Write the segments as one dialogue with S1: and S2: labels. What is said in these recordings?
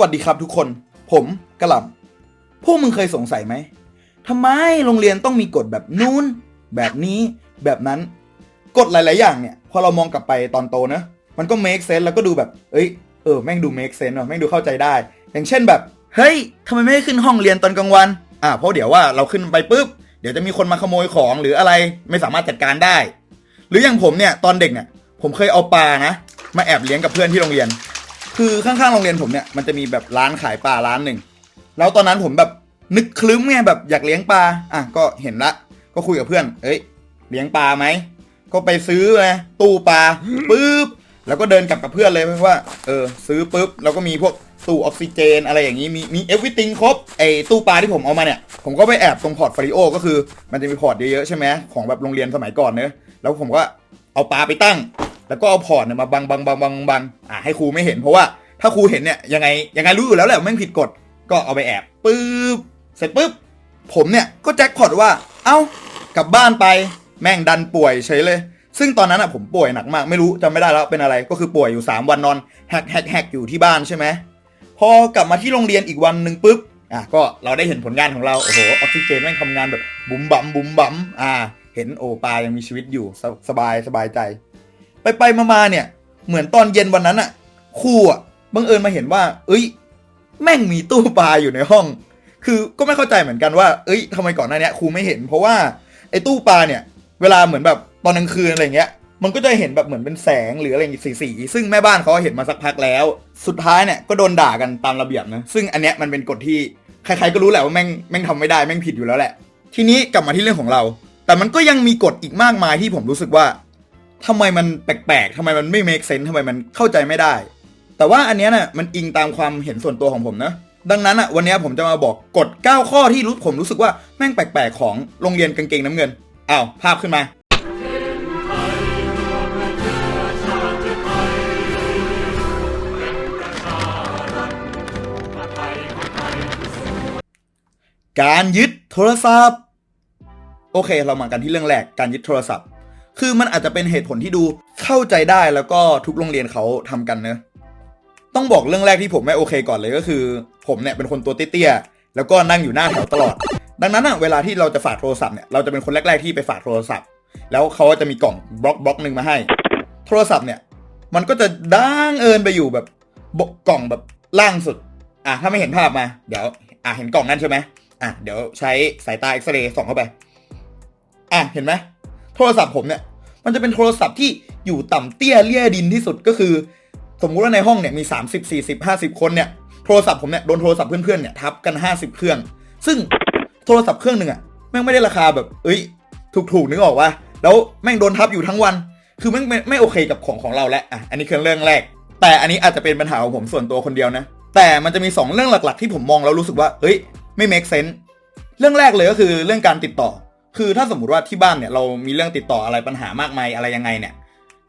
S1: วัสดีครับทุกคน ผมกระหล่ำพวกมึงเคยสงสัยไหมทำไมโรงเรียนต้องมีกฎแบบนู้น แบบนี้ แบบนั้น กฎหลาย ๆ อย่างเนี่ย พอเรามองกลับไปตอนโตนะ มันก็ make sense แล้วก็ดูแบบ เอ้ย เออ แม่งดู make sense ว่ะแม่งดูเข้าใจได้ อย่างเช่นแบบ เฮ้ยทำไมไม่ให้ขึ้นห้องเรียนตอนกลางวัน อ่า เพราะเดี๋ยวว่าเราขึ้นไปปุ๊บ เดี๋ยวจะมีคนมาขโมยของหรืออะไร ไม่สามารถจัดการได้ หรืออย่างผมเนี่ย ตอนเด็กเนี่ย ผมเคยเอาปลานะ มาแอบเลี้ยงกับเพื่อนที่โรงเรียน คือข้างๆโรงเรียนผมเนี่ยมันจะมีแบบร้านขายปลาร้านหนึ่งแล้วตอนนั้นผมแบบนึกคลึ้มไงแบบอยากเลี้ยงปลาอะก็เห็นละ ก็คุยกับเพื่อน เอ้ย เลี้ยงปลาไหมก็ไปซื้อไงตู้ปลาปุ๊บแล้วก็เดินกลับกับเพื่อนเลยเพราะว่าเออซื้อปุ๊บแล้วก็มีพวกตู้ออกซิเจน อะไรอย่างนี้มีมีเอฟวิติงครบไอ้ตู้ปลาที่ผมเอามาเนี่ย ผมก็ไปแอบตรงพอร์ตฟริโอก็คือมันจะมีพอร์ตเยอะๆใช่ไหมของแบบโรงเรียนสมัยก่อนเนอะแล้วผมก็เอาปลาไปตั้ง แล้วก็เอาพอร์ตเนี่ยมาบังบังบังบังบังอ่าให้ครูไม่เห็นเพราะว่าถ้าครูเห็นเนี่ยยังไงยังไงรู้อยู่แล้วแหละแม่งผิดกฎก็เอาไปแอบปุ๊บเสร็จปุ๊บผมเนี่ยก็แจ็คพอตว่า เอ้ากลับบ้านไปแม่งดันป่วยเฉยเลย ซึ่งตอนนั้นอะผมป่วยหนักมากไม่รู้จำไม่ได้แล้วเป็นอะไร ก็คือป่วยอยู่ 3 วันนอนแฮกแฮกแฮกอยู่ที่บ้านใช่ไหมพอกลับมาที่โรงเรียนอีกวันหนึ่งปุ๊บอะก็เราได้เห็นผลงานของเราโอ้โหออกซิเจนแม่งทำงานแบบบุ๋มบั๋มบุ๋มบั๋มอ่า เห็นโอปายังมีชีวิตอยู่สสบายสบายใจ ไปไปมามาเนี่ย เหมือนตอนเย็นวันนั้นอะครูอะบังเอิญมาเห็นว่า เอ้ย แม่งมีตู้ปลาอยู่ในห้อง คือก็ไม่เข้าใจเหมือนกันว่า เอ้ยทำไมก่อนหน้านี้ครูไม่เห็น เพราะว่าไอ้ตู้ปลาเนี่ย เวลาเหมือนแบบตอนกลางคืนอะไรเงี้ย มันก็จะเห็นแบบเหมือนเป็นแสงหรืออะไรอย่างงี้สีๆซึ่งแม่บ้านเขาเห็นมาสักพักแล้ว สุดท้ายเนี่ยก็โดนด่ากันตามระเบียบนะ ซึ่งอันเนี้ยมันเป็นกฎที่ใครๆก็รู้แหละว่าแม่งแม่งทำไม่ได้แม่งผิดอยู่แล้วแหละ ทีนี้กลับมาที่เรื่องของเรา แต่มันก็ยังมีกฎอีกมากมายที่ผมรู้สึกว่า ทำไมมันแปลกๆทำไมมันไม่ make sense ทำไมมันเข้าใจไม่ได้ แต่ว่าอันเนี้ยน่ะมันอิงตามความเห็นส่วนตัวของผมนะ ดังนั้นอะวันนี้ผมจะมาบอกกฎ 9 ข้อที่รู้ผมรู้สึกว่าแม่งแปลกๆของโรงเรียนกางเกงน้ำเงินอ้าวภาพขึ้นมาการยึดโทรศัพท์ โอเค เรามากันที่เรื่องแรกการยึดโทรศัพท์ คือมันอาจจะเป็นเหตุผลที่ดูเข้าใจได้แล้วก็ทุกโรงเรียนเขาทำกันเนอะต้องบอกเรื่องแรกที่ผมไม่โอเคก่อนเลยก็คือ ผมเนี่ยเป็นคนตัวเตี้ยๆแล้วก็นั่งอยู่หน้าแถวตลอด ดังนั้นอะเวลาที่เราจะฝากโทรศัพท์เนี่ยเราจะเป็นคนแรก ๆที่ไปฝากโทรศัพท์ แล้วเขาจะมีกล่องบล็อกบล็อกหนึ่งมาให้ โทรศัพท์เนี่ย มันก็จะดังเอินไปอยู่แบบบกล่องแบบล่างสุดอะถ้าไม่เห็นภาพมา เดี๋ยว อะเห็นกล่องนั่นใช่ไหมอะเดี๋ยวใช้สายตาเอ็กซเรย์ส่องเข้าไป อะเห็นไหม โทรศัพท์ผมเนี่ยมันจะเป็นโทรศัพท์ที่อยู่ต่ำเตี้ยเลี่ยดินที่สุดก็คือ สมมุติว่าในห้องเนี่ยมี 30 40 50 คนเนี่ยโทรศัพท์ผมเนี่ยโดนโทรศัพท์เพื่อนๆเนี่ยทับกัน 50 เครื่อง ซึ่งโทรศัพท์เครื่องหนึ่งอะแม่งไม่ได้ราคาแบบ เอ้ย ถูกๆนึกออกว่าแล้วแม่งโดนทับอยู่ทั้งวัน คือแม่งไม่ไม่โอเคกับของของเราแล้วอะอันนี้คือเรื่องแรก แต่อันนี้อาจจะเป็นปัญหาของผมส่วนตัวคนเดียวนะ แต่มันจะมี 2 เรื่องหลักๆ ที่ผมมองแล้วรู้สึกว่าเฮ้ยไม่ make sense เรื่องแรกเลยก็คือเรื่องการติดต่อ คือถ้าสมมติว่าที่บ้านเนี่ยเรามีเรื่องติดต่ออะไรปัญหามากมายอะไรยังไงเนี่ย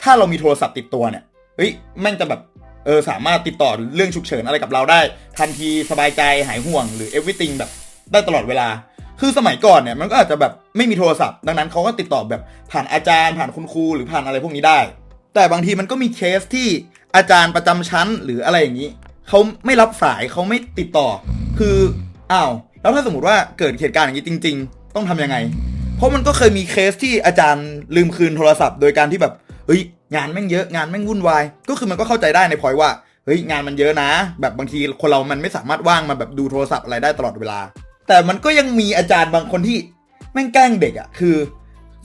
S1: ถ้าเรามีโทรศัพท์ติดตัวเนี่ยเฮ้ยแม่งจะแบบเออสามารถติดต่อเรื่องฉุกเฉินอะไรกับเราได้ ทันทีสบายใจหายห่วงหรือ everything แบบได้ตลอดเวลา คือสมัยก่อนเนี่ยมันก็อาจจะแบบไม่มีโทรศัพท์ ดังนั้นเขาก็ติดต่อแบบผ่านอาจารย์ผ่านคุณครูหรือผ่านอะไรพวกนี้ได้ แต่บางทีมันก็มีเคสที่อาจารย์ประจำชั้นหรืออะไรอย่างนี้เขาไม่รับสายเขาไม่ติดต่อ คืออ้าวแล้วถ้าสมมติว่าเกิดเหตุการณ์อย่างนี้จริง ๆ ต้องทำยังไง เพราะมันก็เคยมีเคสที่อาจารย์ลืมคืนโทรศัพท์ โดยการที่แบบเฮ้ยงานแม่งเยอะงานแม่งวุ่นวาย ก็คือมันก็เข้าใจได้ในพอยว่าเฮ้ยงานมันเยอะนะ แบบบางทีคนเรามันไม่สามารถว่างมาแบบดูโทรศัพท์อะไรได้ตลอดเวลา แต่มันก็ยังมีอาจารย์บางคนที่แม่งแกล้งเด็กอะ่ะคือ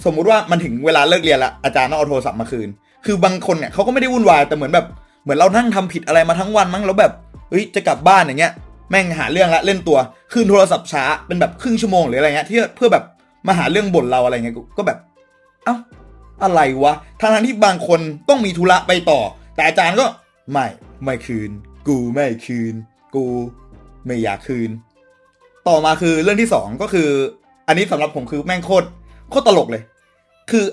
S1: สมมุติว่ามันถึงเวลาเลิกเรียนละอาจารย์ต้องเอาโทรศัพท์มาคืน คือบางคนเนี่ยเขาก็ไม่ได้วุ่นวายแต่เหมือนแบบเหมือนเรานั่งทำผิดอะไรมาทั้งวันมั้งแล้วแบบเฮ้ยจะกลับบ้านอย่างเงี้ยแม่งหาเรื่องละเล่นตัวคืนโทรศัพท์ช้าเป็นแบบครึ่งชั่วโมงหรืออะไรเงี้ยที่เพื่อแบบ มาหาเรื่องบ่นเราอะไรเงี้ยก็แบบ เอ้าอะไรวะทางนั้นที่บางคนต้องมีธุระไปต่อ แต่อาจารย์ก็ไม่ไม่คืน กูไม่คืน กูไม่อยากคืน ต่อมาคือเรื่องที่สองก็คือ อันนี้สำหรับผมคือแม่งโคตรโคตรตลกเลย คือ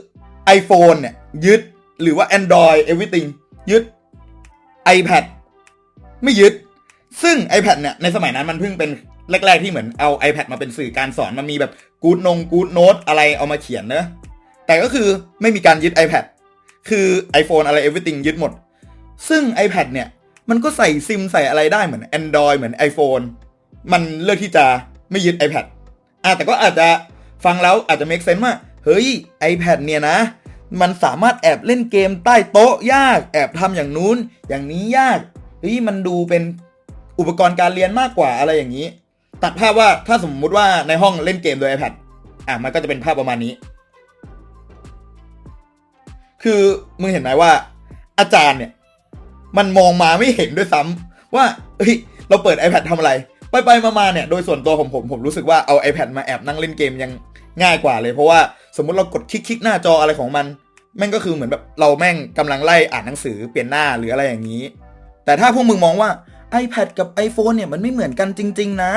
S1: iPhone เนี่ยยึดหรือว่า Android everything ยึด iPad ไม่ยึด ซึ่ง iPad เนี่ยในสมัยนั้นมันเพิ่งเป็น แรกๆที่เหมือนเอา iPad มาเป็นสื่อการสอนมันมีแบบกู๊ดนงกู๊ดโน้ตอะไรเอามาเขียนเนอะแต่ก็คือไม่มีการยึด iPad คือ iPhone อะไร everything ยึดหมด ซึ่ง iPad เนี่ย มันก็ใส่ซิมใส่อะไรได้เหมือน Android เหมือน iPhone มันเลือกที่จะไม่ยึด iPad อะแต่ก็อาจจะฟังแล้วอาจจะ make sense ว่าเฮ้ย iPad เนี่ยนะ มันสามารถแอบเล่นเกมใต้โต๊ะยาก แอบทำอย่างนู้น อย่างนี้ยากเฮ้ยมันดูเป็นอุปกรณ์การเรียนมากกว่าอะไรอย่างนี้ ตัดภาพว่าถ้าสมมุติว่าในห้องเล่นเกมโดย iPad อะมันก็จะเป็นภาพประมาณนี้ คือมึงเห็นไหมว่า อาจารย์เนี่ย มันมองมาไม่เห็นด้วยซ้ำว่าเฮ้ยเราเปิด iPad ทำอะไร ไปไปมาๆเนี่ยโดยส่วนตัวผมผมผมรู้สึกว่าเอา iPad มาแอบนั่งเล่นเกมยังง่ายกว่าเลย เพราะว่าสมมุติเรากดคลิกๆหน้าจออะไรของมัน แม่งก็คือเหมือนแบบเราแม่งกำลังไล่อ่านหนังสือเปลี่ยนหน้าหรืออะไรอย่างนี้ แต่ถ้าพวกมึงมองว่า iPad กับ iPhone เนี่ยมันไม่เหมือนกันจริง ๆ นะ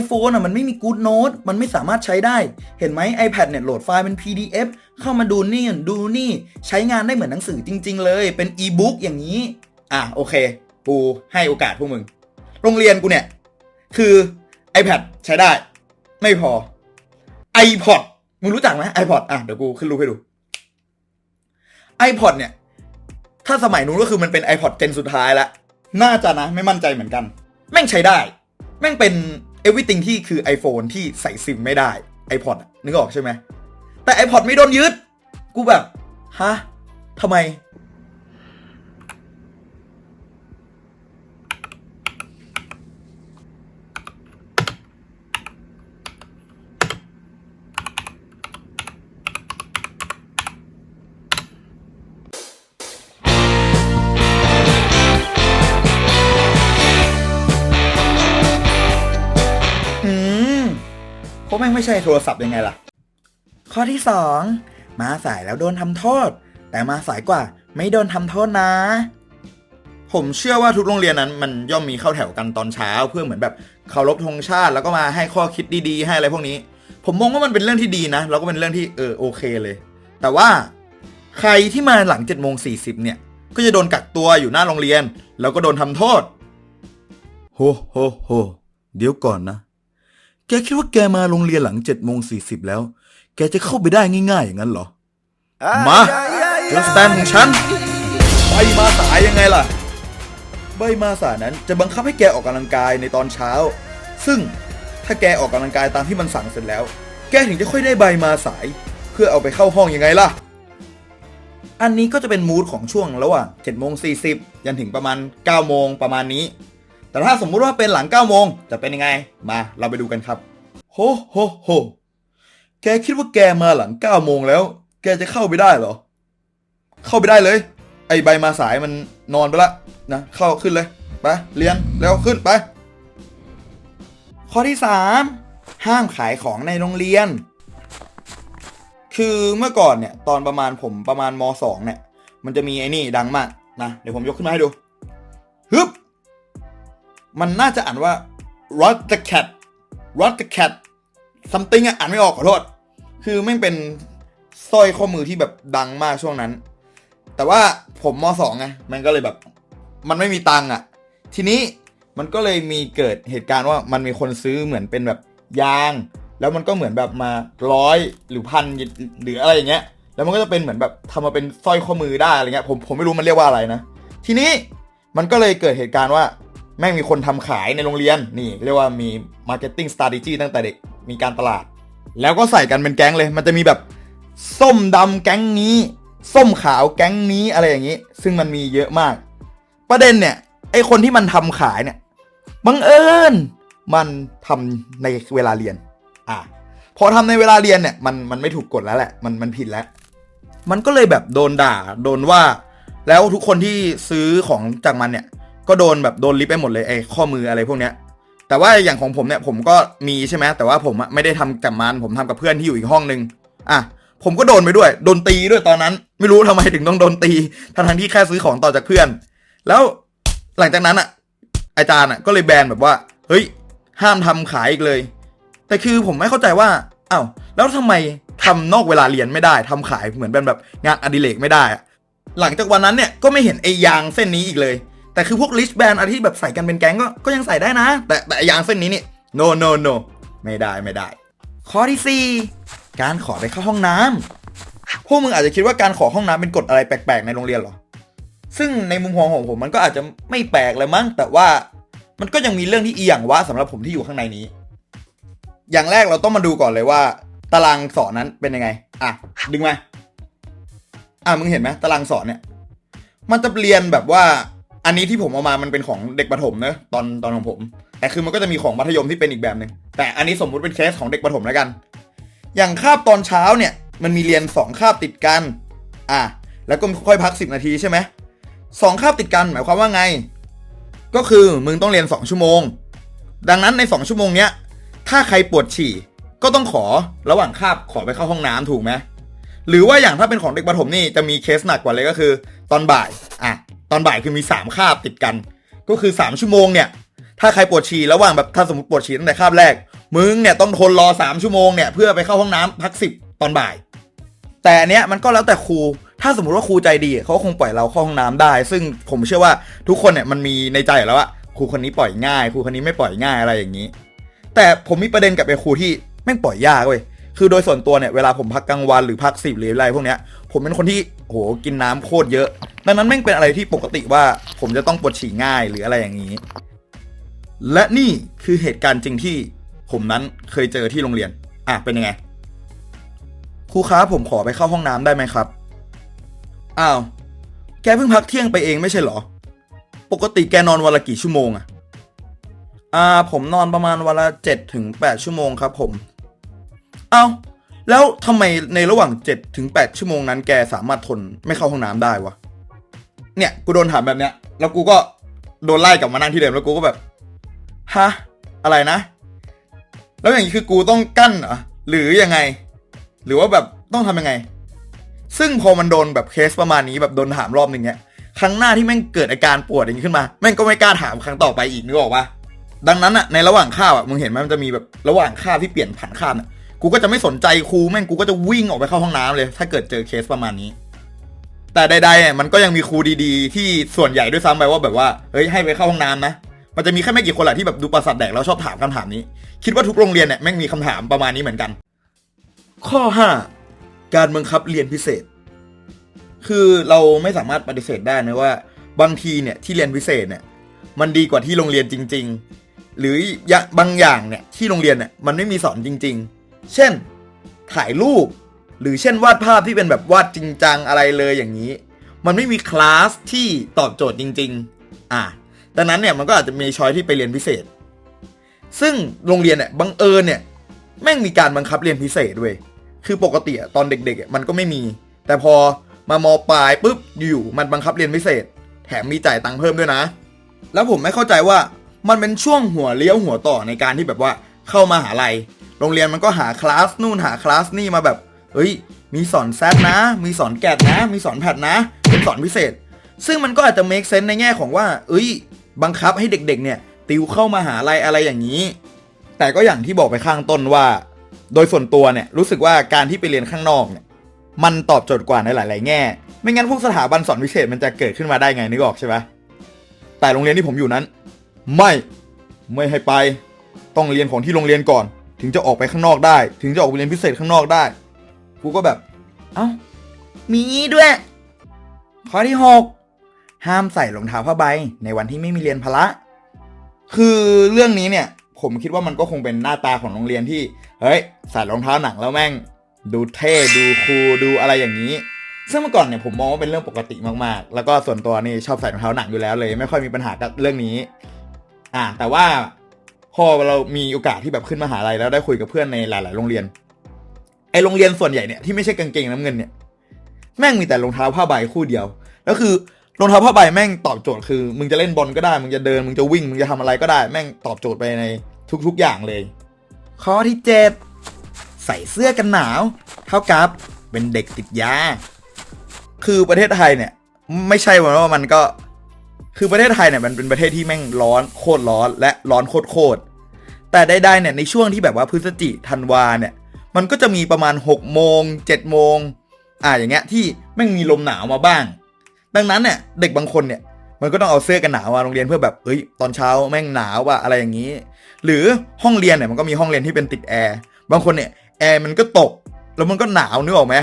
S1: iPhone อะมันไม่มี Good Note มันไม่สามารถใช้ได้ เห็นไหม iPad เนี่ยโหลดไฟล์เป็น PDF เข้ามาดูนี่ดูนี่ ใช้งานได้เหมือนหนังสือจริง ๆ เลย เป็น e-book อย่างนี้ อะโอเค กูให้โอกาสพวกมึง โรงเรียนกูเนี่ย คือ iPad ใช้ได้ ไม่พอ iPod มึงรู้จักไหม iPod อะเดี๋ยวกูขึ้นรูปให้ดู iPod เนี่ย ถ้าสมัยนู้นก็คือมันเป็น iPod เจนสุดท้ายแล้ว น่าจะนะไม่มั่นใจเหมือนกัน แม่งใช้ได้ แม่งเป็น everything ที่คือ iPhone ที่ใส่ซิมไม่ได้ iPod อะนึกออกใช่ไหมแต่ iPod ไม่โดนยึด กูแบบ ฮะทำไม แม่งไม่ใช่โทรศัพท์ยังไงล่ะ ข้อที่สองมาสายแล้วโดนทำโทษ แต่มาสายกว่าไม่โดนทำโทษนะ ผมเชื่อว่าทุกโรงเรียนนั้นมันย่อมมีเข้าแถวกันตอนเช้า เพื่อเหมือนแบบเคารพธงชาติแล้วก็มาให้ข้อคิดดีๆ ให้อะไรพวกนี้ ผมมองว่ามันเป็นเรื่องที่ดีนะ แล้วก็เป็นเรื่องที่เออโอเคเลย แต่ว่าใครที่มาหลัง7จ็ดโมงสีเนี่ย ก็จะโดนกักตัวอยู่หน้าโรงเรียน แล้วก็โดนทำโทษ โหโหโหเดี๋ยวก่อนนะ แกคิดว่าแกมาโรงเรียนหลัง7จ็ดโมงสีแล้ว แกจะเข้าไปได้ง่ายๆอย่างนั้นเหรอ มาจนสแตนของฉัน ใบมาสายยังไงล่ะ ใบมาสายนั้นจะบังคับให้แกออกกำลังกายในตอนเช้า ซึ่งถ้าแกออกกำลังกายตามที่มันสั่งเสร็จแล้ว แกถึงจะค่อยได้ใบมาสาย เพื่อเอาไปเข้าห้องยังไงล่ะ อันนี้ก็จะเป็นมูดของช่วงระหว่าง7โมง40ยันถึงประมาณ9โมงประมาณนี้ แต่ถ้าสมมุติว่าเป็นหลัง9โมงจะเป็นยังไง มาเราไปดูกันครับ โหโหโหแกคิดว่าแกมาหลัง9โมงแล้ว แกจะเข้าไปได้เหรอ เข้าไปได้เลย ไอใบมาสายมันนอนไปละนะเข้าขึ้นเลยไปเรียนแล้วขึ้นไป ข้อที่ 3 ห้ามขายของในโรงเรียน คือเมื่อก่อนเนี่ย ตอนประมาณผมประมาณม 2 เนี่ย มันจะมีไอ้นี่ดังมากนะเดี๋ยวผมยกขึ้นมาให้ดูฮึบ มันน่าจะอ่านว่า rot the cat rot the cat something อะอ่านไม่ออกขอโทษ คือแม่งเป็นสร้อยข้อมือที่แบบดังมากช่วงนั้น แต่ว่าผมมสองไงมันก็เลยแบบ มันไม่มีตังค์อะ ทีนี้มันก็เลยมีเกิดเหตุการณ์ว่ามันมีคนซื้อเหมือนเป็นแบบยาง แล้วมันก็เหมือนแบบมาร้อยหรือพันหรืออะไรอย่างเงี้ย แล้วมันก็จะเป็นเหมือนแบบทำมาเป็นสร้อยข้อมือได้อะไรเงี้ยผมผมไม่รู้มันเรียกว่าอะไรนะ ทีนี้มันก็เลยเกิดเหตุการณ์ว่า แม่งมีคนทำขายในโรงเรียนนี่เรียกว่ามี marketing strategy ตั้งแต่เด็กมีการตลาด แล้วก็ใส่กันเป็นแก๊งเลย มันจะมีแบบส้มดำแก๊งนี้ ส้มขาวแก๊งนี้อะไรอย่างนี้ ซึ่งมันมีเยอะมาก ประเด็นเนี่ยไอคนที่มันทำขายเนี่ยบังเอิญมันทำในเวลาเรียน อะพอทำในเวลาเรียนเนี่ยมันมันไม่ถูกกฎแล้วแหละมันมันผิดแล้ว มันก็เลยแบบโดนด่าโดนว่า แล้วทุกคนที่ซื้อของจากมันเนี่ย ก็โดนแบบโดนลิฟต์ไปหมดเลยไอ้ข้อมืออะไรพวกเนี้ยแต่ว่าอย่างของผมเนี่ยผมก็มีใช่ไหมแต่ว่าผมอะไม่ได้ทำกับมันผมทำกับเพื่อนที่อยู่อีกห้องนึงอะผมก็โดนไปด้วยโดนตีด้วยตอนนั้น ไม่รู้ทำไมถึงต้องโดนตีทั้งทงๆที่แค่ซื้อของต่อจากเพื่อน แล้วหลังจากนั้นอะอาจารย์อะก็เลยแบนแบบว่า เฮ้ย ห้ามทำขายอีกเลย แต่คือผมไม่เข้าใจว่าอ้าวแล้วทำไมทำนอกเวลาเรียนไม่ได้ทำขายเหมือนเป็นแบบงานอดิเรกไม่ได้อะหลังจากวันนั้นเนี่ยก็ไม่เห็นไอ้ยางเส้นนี้อีกเลย แต่คือพวกลิชแบนอะไรที่แบบใส่กันเป็นแก๊งก็ก็ยังใส่ได้นะ แต่แต่ไอ้ยางเส้นนี้นี่ no no no ไม่ได้ไม่ได้ ข้อที่ 4 การขอไปเข้าห้องน้ำพวกมึงอาจจะคิดว่าการขอห้องน้ำเป็นกฎอะไรแปลกๆในโรงเรียนเหรอ ซึ่งในมุมมองของผมมันก็อาจจะไม่แปลกเลยมั้ง แต่ว่ามันก็ยังมีเรื่องที่อีหยังวะสำหรับผมที่อยู่ข้างในนี้ อย่างแรกเราต้องมาดูก่อนเลยว่า ตารางสอนนั้นเป็นยังไง อะ ดึงมา อะมึงเห็นไหมตารางสอนเนี่ย มันจะเรียนแบบว่า อันนี้ที่ผมเอามามันเป็นของเด็กประถมเนอะตอนตอนของผม แต่คือมันก็จะมีของมัธยมที่เป็นอีกแบบหนึ่งแต่อันนี้สมมุติเป็นเคสของเด็กประถมแล้วกัน อย่างคาบตอนเช้าเนี่ย มันมีเรียนสองคาบติดกัน อะแล้วก็ค่อยพักสิบนาทีใช่ไหมสองคาบติดกันหมายความว่าไง ก็คือมึงต้องเรียนสองชั่วโมง ดังนั้นในสองชั่วโมงเนี้ยถ้าใครปวดฉี่ก็ต้องขอระหว่างคาบขอไปเข้าห้องน้ำถูกไหมหรือว่าอย่างถ้าเป็นของเด็กประถมนี่จะมีเคสหนักกว่าเลยก็คือ ตอนบ่ายอะ ตอนบ่ายคือมี 3 คาบติดกัน ก็คือ 3 ชั่วโมงเนี่ย ถ้าใครปวดฉี่ระหว่างแบบถ้าสมมติปวดฉี่ตั้งแต่คาบแรก มึงเนี่ยต้องทนรอ 3 ชั่วโมงเนี่ยเพื่อไปเข้าห้องน้ำพักสิบตอนบ่าย แต่อันเนี้ยมันก็แล้วแต่ครู ถ้าสมมติว่าครูใจดีเขาคงปล่อยเราเข้าห้องน้ำได้ ซึ่งผมเชื่อว่าทุกคนเนี่ยมันมีในใจแล้วว่าครูคนนี้ปล่อยง่าย ครูคนนี้ไม่ปล่อยง่ายอะไรอย่างนี้ แต่ผมมีประเด็นกับไอ้ครูที่แม่งปล่อยยากเว้ยคือโดยส่วนตัวเนี่ยเวลาผมพักกลางวันหรือพักสิบหรืออะไรพวกเนี้ยผมเป็นคนที่ โหกินน้ำโคตรเยอะ ดังนั้นแม่งเป็นอะไรที่ปกติว่าผมจะต้องปวดฉี่ง่ายหรืออะไรอย่างนี้ และนี่คือเหตุการณ์จริงที่ผมนั้นเคยเจอที่โรงเรียน อะเป็นยังไงครูครับผมขอไปเข้าห้องน้ำได้ไหมครับ อ้าว แกเพิ่งพักเที่ยงไปเองไม่ใช่เหรอ ปกติแกนอนวันละกี่ชั่วโมงอะอ่า ผมนอนประมาณวันละเจ็ดถึงแปดชั่วโมงครับผม เอ้า แล้วทำไมในระหว่างเจ็ดถึงแปดชั่วโมงนั้นแกสามารถทนไม่เข้าห้องน้ำได้วะ เนี่ย กูโดนถามแบบเนี้ย แล้วกูก็โดนไล่กลับมานั่งที่เดิมแล้วกูก็แบบ ฮะ อะไรนะ แล้วอย่างนี้คือกูต้องกั้นเหรอหรือยังไง หรือว่าแบบต้องทำยังไง ซึ่งพอมันโดนแบบเคสประมาณนี้แบบโดนถามรอบหนึ่งเนี้ย ครั้งหน้าที่แม่งเกิดอาการปวดอย่างนี้ขึ้นมา แม่งก็ไม่กล้าถามครั้งต่อไปอีกนึกออกปะดังนั้นอะในระหว่างข้าวอะมึงเห็นไหมมันจะมีแบบระหว่างข้าวที่เปลี่ยนผันข้ามอะ กูก็จะไม่สนใจครูแม่งกูก็จะวิ่งออกไปเข้าห้องน้ำเลย ถ้าเกิดเจอเคสประมาณนี้ แต่ใดๆมันก็ยังมีครูดีๆ ที่ส่วนใหญ่ด้วยซ้ำไปว่าแบบว่าเฮ้ยให้ไปเข้าห้องน้ำนะมันจะมีแค่ไม่กี่คนแหละที่แบบดูประสาทแดกแล้วชอบถามคำถามนี้ คิดว่าทุกโรงเรียนเนี่ยแม่งมีคำถามประมาณนี้เหมือนกัน ข้อ 5 การบังคับเรียนพิเศษ คือเราไม่สามารถปฏิเสธได้นะว่า บางทีเนี่ยที่เรียนพิเศษเนี่ย มันดีกว่าที่โรงเรียนจริง ๆ หรือบางอย่างเนี่ยที่โรงเรียนเนี่ยมันไม่มีสอนจริง ๆ เช่น ถ่ายรูป หรือเช่นวาดภาพที่เป็นแบบวาดจริงจังอะไรเลยอย่างนี้ มันไม่มีคลาสที่ตอบโจทย์จริง ๆ อะดังนั้นเนี่ยมันก็อาจจะมีช้อยที่ไปเรียนพิเศษ ซึ่งโรงเรียนเนี่ยบังเอิญเนี่ยแม่งมีการบังคับเรียนพิเศษด้วย คือปกติอะตอนเด็กๆมันก็ไม่มี แต่พอมามปลายปุ๊บอยู่มันบังคับเรียนพิเศษ แถมมีจ่ายตังค์เพิ่มด้วยนะ แล้วผมไม่เข้าใจว่ามันเป็นช่วงหัวเลี้ยวหัวต่อในการที่แบบว่าเข้ามาหาลัย โรงเรียนมันก็หาคลาสนู่นหาคลาสนี่มาแบบ เฮ้ย มีสอนแซดนะ มีสอนแกดนะ มีสอนแพดนะ เป็นสอนพิเศษ ซึ่งมันก็อาจจะ make sense ในแง่ของว่า เอ้ย บังคับให้เด็กๆ เนี่ย ติวเข้ามาหาลัยอะไรอย่างนี้ แต่ก็อย่างที่บอกไปข้างต้นว่า โดยส่วนตัวเนี่ยรู้สึกว่าการที่ไปเรียนข้างนอกเนี่ย มันตอบโจทย์กว่าในหลาย ๆ แง่ ไม่งั้นพวกสถาบันสอนพิเศษมันจะเกิดขึ้นมาได้ไงนึกออกใช่ไหมแต่โรงเรียนที่ผมอยู่นั้น ไม่ ไม่ให้ไป ต้องเรียนของที่โรงเรียนก่อน ถึงจะออกไปข้างนอกได้ ถึงจะออกไปเรียนพิเศษข้างนอกได้ กูก็แบบ เอ้า มีด้วย ข้อที่หกห้ามใส่รองเท้าผ้าใบ ในวันที่ไม่มีเรียนพละ คือเรื่องนี้เนี่ย ผมคิดว่ามันก็คงเป็นหน้าตาของโรงเรียนที่ เฮ้ย ใส่รองเท้าหนังแล้วแม่ง ดูเท่ดูคูลดูอะไรอย่างนี้ ซึ่งเมื่อก่อนเนี่ยผมมองว่าเป็นเรื่องปกติมากๆ แล้วก็ส่วนตัวนี่ชอบใส่รองเท้าหนังอยู่แล้วเลย ไม่ค่อยมีปัญหากับเรื่องนี้ อ่า แต่ว่า พอเรามีโอกาสที่แบบขึ้นมหาลัยแล้วได้คุยกับเพื่อนในหลาย ๆ โรงเรียน ไอโรงเรียนส่วนใหญ่เนี่ยที่ไม่ใช่กางเกงน้ำเงินเนี่ยแม่งมีแต่รองเท้าผ้าใบคู่เดียว แล้วคือรองเท้าผ้าใบแม่งตอบโจทย์คือ มึงจะเล่นบอลก็ได้ มึงจะเดิน มึงจะวิ่ง มึงจะทำอะไรก็ได้ แม่งตอบโจทย์ไปในทุก ๆ อย่างเลย ข้อที่เจ็ดใส่เสื้อกันหนาว เท่ากับเป็นเด็กติดยา คือประเทศไทยเนี่ย ไม่ใช่ว่ามันก็ คือประเทศไทยเนี่ยมันเป็นประเทศที่แม่งร้อนโคตรร้อนและร้อนโคตรโคตร แต่ใดๆเนี่ยในช่วงที่แบบว่าพฤศจิธันวาเนี่ย มันก็จะมีประมาณ6โมง7โมงอ่าอย่างเงี้ยที่แม่งมีลมหนาวมาบ้าง ดังนั้นเนี่ยเด็กบางคนเนี่ยมันก็ต้องเอาเสื้อกันหนาวมาโรงเรียนเพื่อแบบเอ้ยตอนเช้าแม่งหนาวว่ะอะไรอย่างนี้ หรือห้องเรียนเนี่ยมันก็มีห้องเรียนที่เป็นติดแอร์บางคนเนี่ยแอร์มันก็ตก แล้วมันก็หนาวนึกออกไหม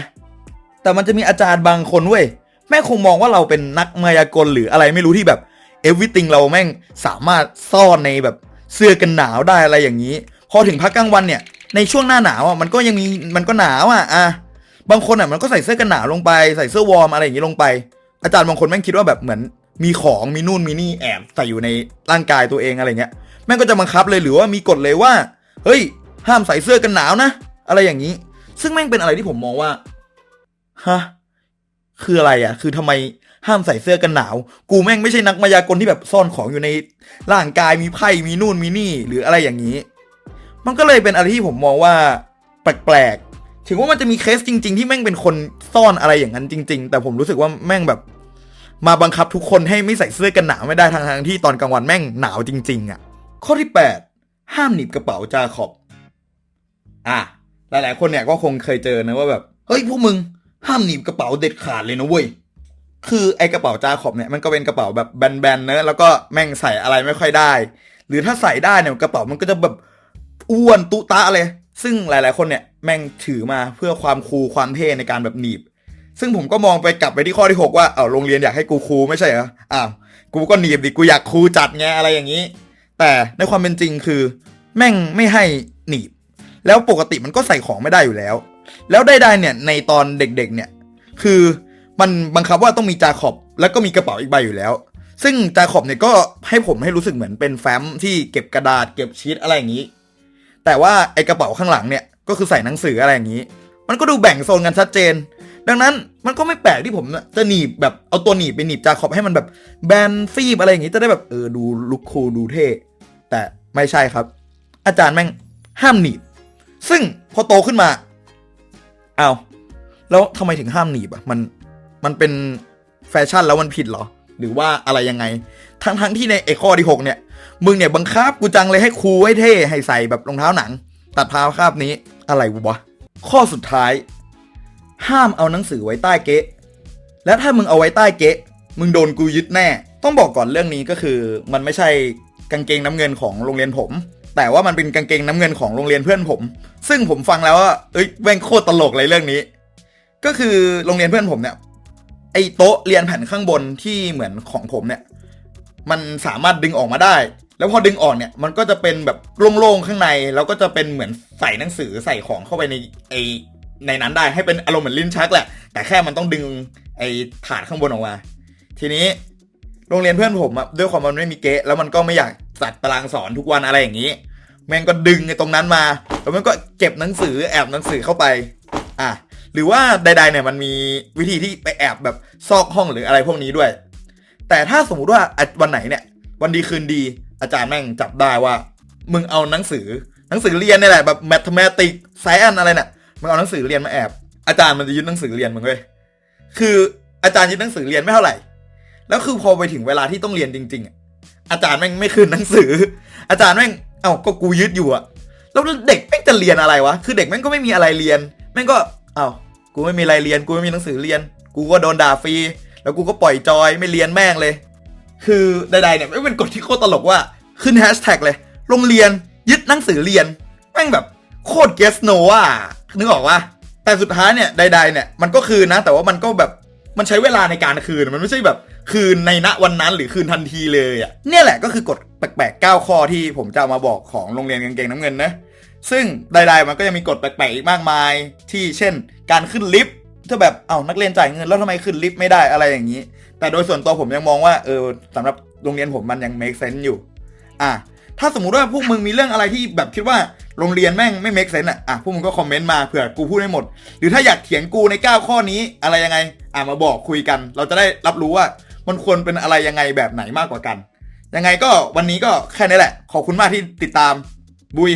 S1: แต่มันจะมีอาจารย์บางคนเว้ยแม่คงมองว่าเราเป็นนักมายากลหรืออะไรไม่รู้ที่แบบ everything เราแม่งสามารถซ่อนในแบบ เสื้อกันหนาวได้อะไรอย่างนี้ พอถึงพักกลางวันเนี่ย ในช่วงหน้าหนาวอะมันก็ยังมีมันก็หนาวอะอะบางคนอะมันก็ใส่เสื้อกันหนาวลงไปใส่เสื้อวอร์มอะไรอย่างนี้ลงไป อาจารย์บางคนแม่งคิดว่าแบบเหมือนมีของมีนู่นมีนี่แอบใส่อยู่ในร่างกายตัวเองอะไรเงี้ยแม่งก็จะบังคับเลยหรือว่ามีกฎเลยว่า เฮ้ย ห้ามใส่เสื้อกันหนาวนะ อะไรอย่างนี้ ซึ่งแม่งเป็นอะไรที่ผมมองว่าฮะคืออะไรอะ คือทำไม ห้ามใส่เสื้อกันหนาว กูแม่งไม่ใช่นักมายากลที่แบบซ่อนของอยู่ในร่างกายมีไพ่มีนู่นมีนี่ หรืออะไรอย่างนี้ มันก็เลยเป็นอะไรที่ผมมองว่าแปลกๆ ถึงว่ามันจะมีเคสจริง ๆ ที่แม่งเป็นคนซ่อนอะไรอย่างนั้นจริง ๆ แต่ผมรู้สึกว่าแม่งแบบ มาบังคับทุกคนให้ไม่ใส่เสื้อกันหนาวไม่ได้ทางๆที่ตอนกลางวันแม่งหนาวจริง ๆ อะ ข้อที่ 8 ห้ามหนีบกระเป๋าจาขอบ อะหลายๆ คนเนี่ยก็คงเคยเจอนะว่าแบบเฮ้ยพวกมึงห้ามหนีบกระเป๋าเด็ดขาดเลยนะเว้ย คือไอกระเป๋าจาขอบเนี่ยมันก็เป็นกระเป๋าแบบแบนๆเนอะแล้วก็แม่งใส่อะไรไม่ค่อยได้ หรือถ้าใส่ได้เนี่ยกระเป๋ามันก็จะแบบอ้วนตุตะเลย ซึ่งหลายๆคนเนี่ยแม่งถือมาเพื่อความคูลความเท่ในการแบบหนีบ ซึ่งผมก็มองไปกลับไปที่ข้อที่ 6 ว่าเอาโรงเรียนอยากให้กูคูลไม่ใช่เหรออ้าวกูก็หนีบดิกูอยากคูลจัดไงอะไรอย่างนี้ แต่ในความเป็นจริงคือ แม่งไม่ให้หนีบ แล้วปกติมันก็ใส่ของไม่ได้อยู่แล้ว แล้วได้ได้เนี่ยในตอนเด็กๆเนี่ย คือ มันบังคับว่าต้องมีจาขอบแล้วก็มีกระเป๋าอีกใบอยู่แล้ว ซึ่งจาขอบเนี่ยก็ให้ผมให้รู้สึกเหมือนเป็นแฟ้มที่เก็บกระดาษเก็บชีตอะไรอย่างนี้ แต่ว่าไอกระเป๋าข้างหลังเนี่ยก็คือใส่หนังสืออะไรอย่างนี้ มันก็ดูแบ่งโซนกันชัดเจน ดังนั้นมันก็ไม่แปลกที่ผมจะหนีบแบบเอาตัวหนีบไปหนีบจาขอบให้มันแบบแบนฟีบอะไรอย่างนี้จะได้แบบเออดูลุคคูลดูเท่แต่ไม่ใช่ครับ อาจารย์แม่งห้ามหนีบ ซึ่งพอโตขึ้นมาเอาแล้วทำไมถึงห้ามหนีบอะมัน มันเป็นแฟชั่นแล้วมันผิดเหรอ หรือว่าอะไรยังไง ทั้งทั้งที่ในเอข้อที่หกเนี่ย มึงเนี่ยบังคับกูจังเลยให้ครูให้เท่ให้ใส่แบบรองเท้าหนัง ตัดพาวคาบนี้อะไรวะ ข้อสุดท้าย ห้ามเอาหนังสือไว้ใต้เก๊ะ และถ้ามึงเอาไว้ใต้เก๊ะ มึงโดนกูยึดแน่ ต้องบอกก่อนเรื่องนี้ก็คือ มันไม่ใช่กางเกงน้ำเงินของโรงเรียนผม แต่ว่ามันเป็นกางเกงน้ำเงินของโรงเรียนเพื่อนผม ซึ่งผมฟังแล้วว่าเอ้ยแม่งโคตรตลกเลยเรื่องนี้ ก็คือโรงเรียนเพื่อนผมเนี่ย ไอ้โต๊ะเรียนแผ่นข้างบนที่เหมือนของผมเนี่ย มันสามารถดึงออกมาได้ แล้วพอดึงออกเนี่ย มันก็จะเป็นแบบโล่งๆข้างใน แล้วก็จะเป็นเหมือนใส่หนังสือใส่ของเข้าไปในไอในนั้นได้ให้เป็นอารมณ์เหมือนลิ้นชักแหละ แต่แค่มันต้องดึงไอ้ถาดข้างบนออกมา ทีนี้โรงเรียนเพื่อนผมอะด้วยความมันไม่มีเกะแล้วมันก็ไม่อยากจัดตารางสอนทุกวันอะไรอย่างนี้ แม่งก็ดึงไอ้ตรงนั้นมา แล้วมันก็เก็บหนังสือแอบหนังสือเข้าไป อะ หรือว่าใด ๆ เนี่ยมันมีวิธีที่ไปแอบแบบซอกห้องหรืออะไรพวกนี้ด้วย แต่ถ้าสมมติว่าวันไหนเนี่ย วันดีคืนดีอาจารย์แม่งจับได้ว่า มึงเอาหนังสือหนังสือเรียนนี่แหละแบบแมทเมติกไซแอนอะไรเนี่ยมึงเอาหนังสือเรียนมาแอบ อาจารย์มันจะยึดหนังสือเรียนมึงเว้ยคืออาจารย์ยึดหนังสือเรียนไม่เท่าไหร่ แล้วคือพอไปถึงเวลาที่ต้องเรียนจริง ๆอะอาจารย์แม่งไม่คืนหนังสือ อาจารย์แม่งเอ้าก็กูยึดอยู่อะแล้วเด็กแม่งจะเรียนอะไรวะ คือเด็กแม่งก็ไม่มีอะไรเรียน แม่งก็ เอ้า กูไม่มีอะไรเรียนกูไม่มีหนังสือเรียน กูก็โดนด่าฟรีแล้วกูก็ปล่อยจอยไม่เรียนแม่งเลย คือใดๆเนี่ยไม่เป็นกฎที่โคตรตลกว่าขึ้นแฮชแท็กเลยโรงเรียนยึดหนังสือเรียนแม่งแบบโคตรเกสโนอะนึกออกว่าแต่สุดท้ายเนี่ยใด ๆ เนี่ยมันก็คืนนะ แต่ว่ามันก็แบบมันใช้เวลาในการคืนมันไม่ใช่แบบคืนในณวันนั้นหรือคืนทันทีเลยอะเนี่ยแหละก็คือกฎแปลกๆ9ข้อที่ผมจะเอามาบอกของโรงเรียนกางเกงน้ำเงินนะ ซึ่งใดๆมันก็ยังมีกฎแปลกๆอีกมากมาย ที่เช่น การขึ้นลิฟต์ถ้าแบบเอ้านักเรียนจ่ายเงินแล้วทำไมขึ้นลิฟต์ไม่ได้อะไรอย่างนี้ แต่โดยส่วนตัวผมยังมองว่าเออสำหรับโรงเรียนผมมันยัง make sense อยู่ อะถ้าสมมุติว่าพวกมึงมีเรื่องอะไรที่แบบคิดว่าโรงเรียนแม่งไม่ make sense อะอะพวกมึงก็คอมเมนต์มาเผื่อกูพูดให้หมด หรือถ้าอยากเถียงกูใน 9 ข้อนี้อะไรยังไง อะมาบอกคุยกัน เราจะได้รับรู้ว่ามันควรเป็นอะไรยังไงแบบไหนมากกว่ากัน ยังไงก็วันนี้ก็แค่นี้แหละ ขอบคุณมากที่ติดตามบุย